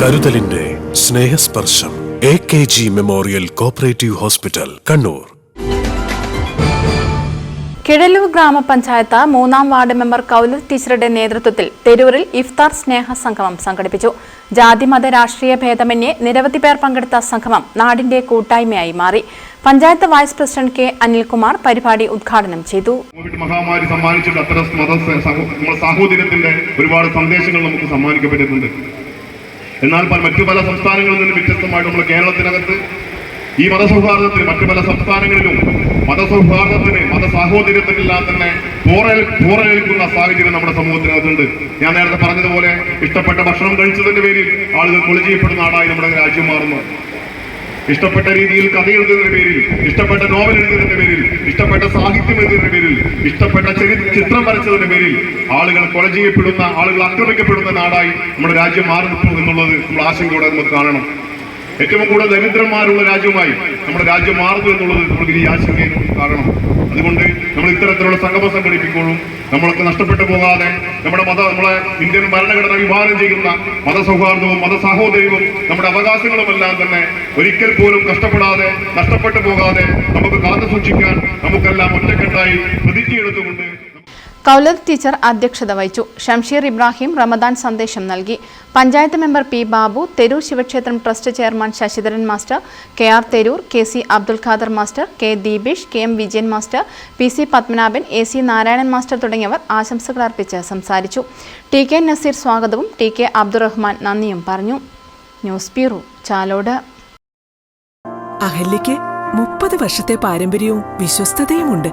കരുതലിന്റെ Snehasparsham. A K G memorial cooperative hospital Kannur. Kizhalur ഗ്രാമപഞ്ചായത്ത് മൂന്നാം ward member കൗലർ ടീച്ചറുടെ നേതൃത്വത്തിൽ തെരൂരിൽ ഇഫ്താർ സ്നേഹ സംഗമം സംഘടിപ്പിച്ചു. ജാതിമത രാഷ്ട്രീയ ഭേദമന്യേ നിരവധി പേർ പങ്കെടുത്ത സംഗമം നാടിന്റെ കൂട്ടായ്മയായി മാറി. Panchayat vice president K Anilkumar പരിപാടി ഉദ്ഘാടനം ചെയ്തു. കോവിഡ് മഹാമാരി സമ്മാനിച്ചിട്ട് അത്തരം സാഹോദര്യത്തിന്റെ ഒരുപാട് സന്ദേശങ്ങൾ നമുക്ക് സമ്മാനിക്കപ്പെട്ടിട്ടുണ്ട്. എന്നാൽ മറ്റു പല സംസ്ഥാനങ്ങളിൽ നിന്നും വ്യത്യസ്തമായിട്ട് നമ്മൾ കേരളത്തിനകത്ത് ഈ മതസൗഹാർദ്ദത്തിന് മറ്റു പല സംസ്ഥാനങ്ങളിലും മതസൗഹാർദ്ദത്തിന് മതസാഹോദര്യത്തിനെല്ലാം തന്നെ പോറൽ പോറലേൽക്കുന്ന സാഹചര്യം നമ്മുടെ സമൂഹത്തിനകത്തുണ്ട്. ഞാൻ നേരത്തെ പറഞ്ഞതുപോലെ ഇഷ്ടപ്പെട്ട ഭക്ഷണം കഴിച്ചതിന്റെ പേരിൽ ആളുകൾ കൊളി ചെയ്യപ്പെടുന്ന നാടായി നമ്മുടെ രാജ്യം മാറുന്നു. ഇഷ്ടപ്പെട്ട രീതിയിൽ കഥ എഴുതുന്നതിന്റെ പേരിൽ ഇഷ്ടപ്പെട്ട നോവൽ എഴുതുന്നതിന്റെ പേരിൽ ഇഷ്ടപ്പെട്ട സാഹിത്യം എഴുതുന്നതിന്റെ പേരിൽ ഇഷ്ടപ്പെട്ട ചിത്രം വരച്ചതിന്റെ പേരിൽ ആളുകൾ കൊല ചെയ്യപ്പെടുന്ന ആളുകൾ ആക്രമിക്കപ്പെടുന്ന നാടായി നമ്മുടെ രാജ്യം മാറുന്നു എന്നുള്ളത് നമ്മൾ ആശങ്കയോടെ നമുക്ക് കാണണം. ഏറ്റവും കൂടുതൽ ദരിദ്രന്മാരുള്ള രാജ്യമായി നമ്മുടെ രാജ്യം മാറുന്നു എന്നുള്ളത് നമുക്ക് ഈ ആശങ്കയും കാരണം. അതുകൊണ്ട് നമ്മൾ ഇത്തരത്തിലുള്ള സംഗമം സംഘടിപ്പിക്കുമ്പോഴും നമ്മളൊക്കെ നഷ്ടപ്പെട്ടു പോകാതെ നമ്മുടെ മത നമ്മളെ ഇന്ത്യൻ ഭരണഘടന വിഭാവനം ചെയ്യുന്ന മതസൗഹാർദ്ദവും മതസഹോദര്യവും നമ്മുടെ അവകാശങ്ങളുമെല്ലാം തന്നെ ഒരിക്കൽ പോലും കഷ്ടപ്പെടാതെ നഷ്ടപ്പെട്ടു പോകാതെ നമുക്ക് കാത്തു സൂക്ഷിക്കാൻ നമുക്കെല്ലാം ഒറ്റക്കെട്ടായി പ്രതിജ്ഞയെടുത്തുകൊണ്ട് കൗലർ ടീച്ചർ അധ്യക്ഷത വഹിച്ചു. ഷംഷീർ ഇബ്രാഹിം റമദാൻ സന്ദേശം നൽകി. പഞ്ചായത്ത് മെമ്പർ പി ബാബു തെരൂർ ശിവക്ഷേത്രം trust chairman Sasidharan master K R Theroor K C Abdul Khader master K Deepesh K M Vijayan master P C Padmanabhan A C Narayanan master തുടങ്ങിയവർ ആശംസകൾ അർപ്പിച്ച് സംസാരിച്ചു. ടി കെ നസീർ സ്വാഗതവും ടി കെ അബ്ദുറഹ്മാൻ നന്ദിയും പറഞ്ഞു. News bureau Chalode. അഹല്യയ്ക്ക് മുപ്പത് വർഷത്തെ പാരമ്പര്യവും വിശ്വസ്തതയുമുണ്ട്.